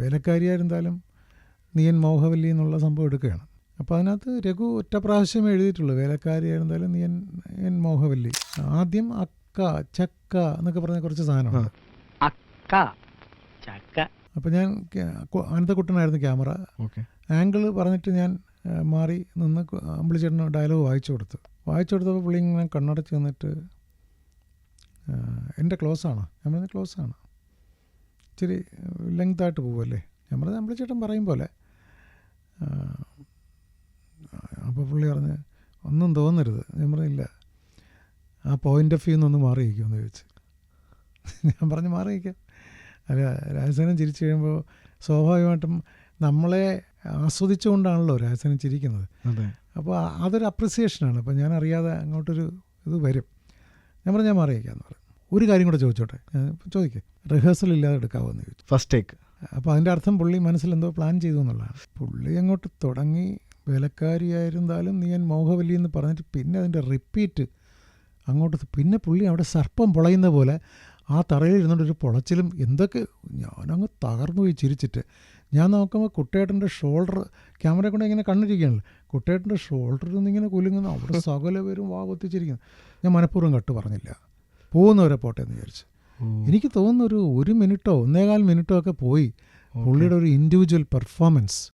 വേലക്കാരിയായിരുന്നാലും നീയൻ മോഹവല്ലി എന്നുള്ള സംഭവം എടുക്കുകയാണ്. അപ്പോൾ അതിനകത്ത് രഘു ഒറ്റ പ്രാവശ്യം എഴുതിയിട്ടുള്ളൂ വേലക്കാരിയായിരുന്നാലും നീയൻ എൻ മോഹവല്ലി. ആദ്യം അക്ക ചക്ക എന്നൊക്കെ പറഞ്ഞ കുറച്ച് സാധനമാണ് അക്ക ചക്ക. അപ്പോൾ ഞാൻ അനന്ത കുട്ടനായിരുന്നു അനന്തക്കുട്ടനായിരുന്നു ക്യാമറ. ഓക്കെ. ആംഗിൾ പറഞ്ഞിട്ട് ഞാൻ മാറി നിന്ന് അമ്പിളി അമ്പിളിച്ചേട്ടന് ഡയലോഗ് വായിച്ചു കൊടുത്തു. വായിച്ചു കൊടുത്തപ്പോൾ പുള്ളി ഇങ്ങനെ കണ്ണടച്ച് നിന്നിട്ട് എന്റെ എന്റെ ക്ലോസാണ്. ഞാൻ ക്ലോസ് ക്ലോസാണ്. ഇച്ചിരി ലെങ്തായിട്ട് പോവല്ലേ? നമ്മൾ നമ്മൾ ചേട്ടൻ പറയും പോലെ. അപ്പോൾ പുള്ളി പറഞ്ഞ് ഒന്നും തോന്നരുത്. ഞാൻ പറഞ്ഞില്ല ആ പോയിന്റ് ഓഫ് വ്യൂ ഒന്ന് മാറിയിരിക്കുമെന്ന് ചോദിച്ചു. ഞാൻ പറഞ്ഞ് മാറിയിരിക്കാം. അല്ല രാജസേനൻ ചിരിച്ചു കഴിയുമ്പോൾ സ്വാഭാവികമായിട്ടും നമ്മളെ ആസ്വദിച്ചുകൊണ്ടാണല്ലോ രാജസേനൻ ചിരിക്കുന്നത്. അതെ. അപ്പോൾ അതൊരു അപ്രിസിയേഷനാണ് അപ്പോൾ ഞാൻ അറിയാതെ അങ്ങോട്ടൊരു ഇത് വരും. ഞാൻ പറഞ്ഞു ഞാൻ മാറിയേക്കാന്ന് പറഞ്ഞു ഒരു കാര്യം കൂടെ ചോദിച്ചോട്ടെ? ചോദിക്കേ. റിഹേഴ്സൽ ഇല്ലാതെ എടുക്കാവുമെന്ന് ചോദിച്ചു. ഫസ്റ്റ് ടേക്ക് അപ്പോൾ അതിന്റെ അർത്ഥം പുള്ളി മനസ്സിൽ എന്തോ പ്ലാൻ ചെയ്തു എന്നുള്ളതാണ്. പുള്ളി അങ്ങോട്ട് തുടങ്ങി. വേലക്കാരിയായിരുന്നാലും നീ ഞാൻ മോഹവല്ലി എന്ന് പറഞ്ഞിട്ട് പിന്നെ അതിന്റെ റിപ്പീറ്റ് അങ്ങോട്ട് പിന്നെ പുള്ളി അവിടെ സർപ്പം പൊളയുന്ന പോലെ ആ തറയിൽ ഇരുന്നുകൊണ്ട് ഒരു പൊളച്ചിലും എന്തൊക്കെ ഞാനങ്ങ് തകർന്നു പോയി ചിരിച്ചിട്ട്. ഞാൻ നോക്കുമ്പോൾ കുട്ടേട്ടന്റെ ഷോൾഡർ ക്യാമറ കൊണ്ട് ഇങ്ങനെ കണ്ണിരിക്കുകയാണല്ലോ. കുട്ടേട്ടന്റെ ഷോൾഡറിൽ നിന്ന് ഇങ്ങനെ കുലുങ്ങുന്നു അവിടെ സകല പേരും വാ കൊത്തിച്ചിരിക്കുന്നു ഞാൻ മനഃപൂർവം കട്ട് പറഞ്ഞില്ല. പോകുന്നവരെ പോട്ടെ എന്ന് വിചാരിച്ചു. എനിക്ക് തോന്നുന്നു ഒരു ഒരു മിനിറ്റോ ഒന്നേകാൽ മിനിറ്റോ ഒക്കെ പോയി പുള്ളിയുടെ ഒരു ഇൻഡിവിജ്വൽ പെർഫോമൻസ്